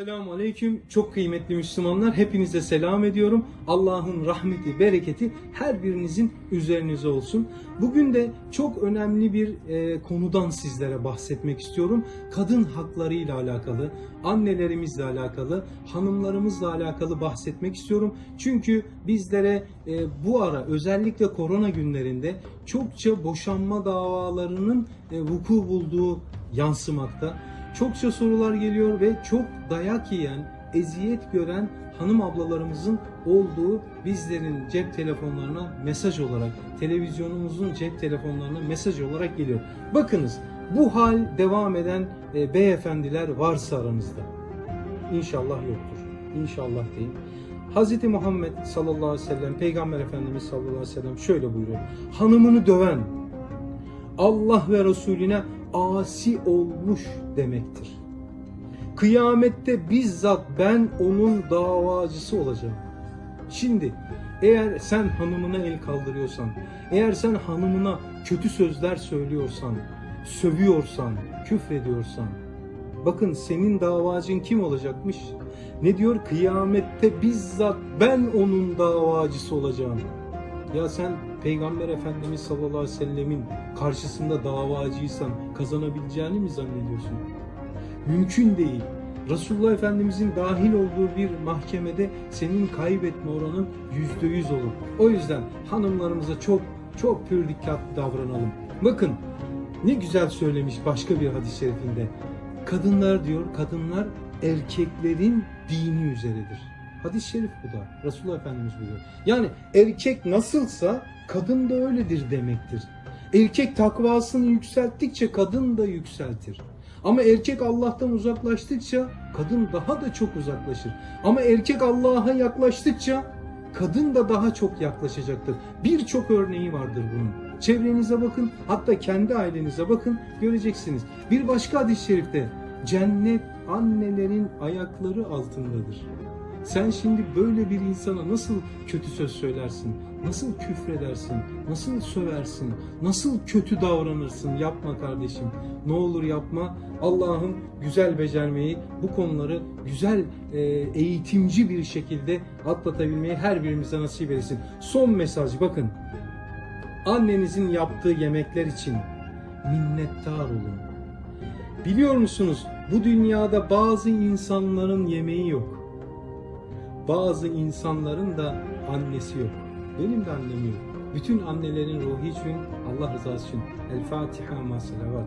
Esselamu Aleyküm. Çok kıymetli Müslümanlar. Hepinize selam ediyorum. Allah'ın rahmeti, bereketi her birinizin üzerinize olsun. Bugün de çok önemli bir e, konudan sizlere bahsetmek istiyorum. Kadın haklarıyla alakalı, annelerimizle alakalı, hanımlarımızla alakalı bahsetmek istiyorum. Çünkü bizlere e, bu ara özellikle korona günlerinde çokça boşanma davalarının e, vuku bulduğu yansımakta. Çokça sorular geliyor ve çok dayak yiyen, eziyet gören hanım ablalarımızın olduğu bizlerin cep telefonlarına mesaj olarak, televizyonumuzun cep telefonlarına mesaj olarak geliyor. Bakınız bu hal devam eden e, beyefendiler varsa aranızda. İnşallah yoktur. İnşallah değil. Hz. Muhammed sallallahu aleyhi ve sellem, Peygamber Efendimiz sallallahu aleyhi ve sellem şöyle buyuruyor. Hanımını döven, Allah ve Resulüne asi olmuş demektir. Kıyamette bizzat ben onun davacısı olacağım. Şimdi eğer sen hanımına el kaldırıyorsan, eğer sen hanımına kötü sözler söylüyorsan, sövüyorsan, küfrediyorsan, bakın senin davacın kim olacakmış? Ne diyor? Kıyamette bizzat ben onun davacısı olacağım. Ya sen Peygamber Efendimiz sallallahu aleyhi ve sellemin karşısında davacıysan kazanabileceğini mi zannediyorsun? Mümkün değil. Resulullah Efendimizin dahil olduğu bir mahkemede senin kaybetme oranın yüzde yüz olur. O yüzden hanımlarımıza çok çok pür dikkatli davranalım. Bakın ne güzel söylemiş başka bir hadis-i şerifinde. Kadınlar diyor, kadınlar erkeklerin dini üzeredir. Hadis-i şerif bu da. Resulullah Efendimiz buyuruyor. Yani erkek nasılsa kadın da öyledir demektir. Erkek takvasını yükselttikçe kadın da yükseltir. Ama erkek Allah'tan uzaklaştıkça kadın daha da çok uzaklaşır. Ama erkek Allah'a yaklaştıkça kadın da daha çok yaklaşacaktır. Birçok örneği vardır bunun. Çevrenize bakın, hatta kendi ailenize bakın, göreceksiniz. Bir başka hadis-i şerifte cennet annelerin ayakları altındadır. Sen şimdi böyle bir insana nasıl kötü söz söylersin? Nasıl küfredersin? Nasıl söversin? Nasıl kötü davranırsın? Yapma kardeşim. Ne olur yapma. Allah'ım güzel becermeyi, bu konuları güzel e, eğitimci bir şekilde atlatabilmeyi her birimize nasip etsin. Son mesaj bakın. Annenizin yaptığı yemekler için minnettar olun. Biliyor musunuz bu dünyada bazı insanların yemeği yok. Bazı insanların da annesi yok. Benim de annem yok. Bütün annelerin ruhu için Allah rızası için. El Fatiha ma selavat.